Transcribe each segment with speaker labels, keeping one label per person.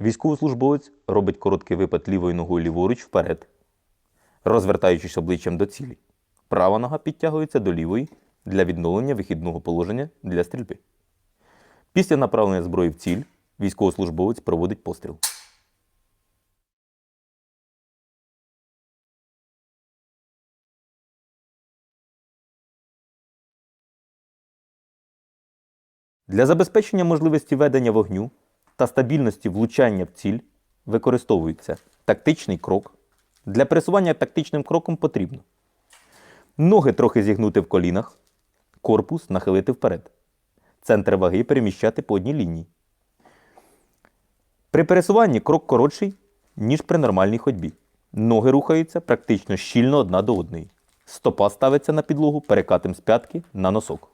Speaker 1: Військовослужбовець робить короткий випад лівою ногою ліворуч вперед, розвертаючись обличчям до цілі. Права нога підтягується до лівої для відновлення вихідного положення для стрільби. Після направлення зброї в ціль військовослужбовець проводить постріл. Для забезпечення можливості ведення вогню та стабільності влучання в ціль використовується тактичний крок. Для пересування тактичним кроком потрібно ноги трохи зігнути в колінах, корпус нахилити вперед, центр ваги переміщати по одній лінії. При пересуванні крок коротший, ніж при нормальній ходьбі. Ноги рухаються практично щільно одна до одної. Стопа ставиться на підлогу перекатом з п'ятки на носок.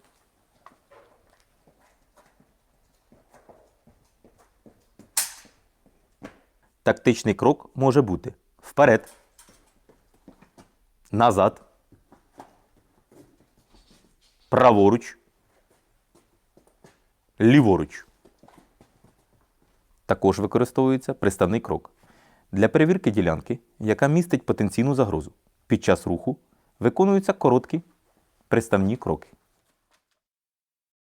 Speaker 1: Тактичний крок може бути вперед, назад, праворуч, ліворуч. Також використовується приставний крок для перевірки ділянки, яка містить потенційну загрозу. Під час руху виконуються короткі приставні кроки.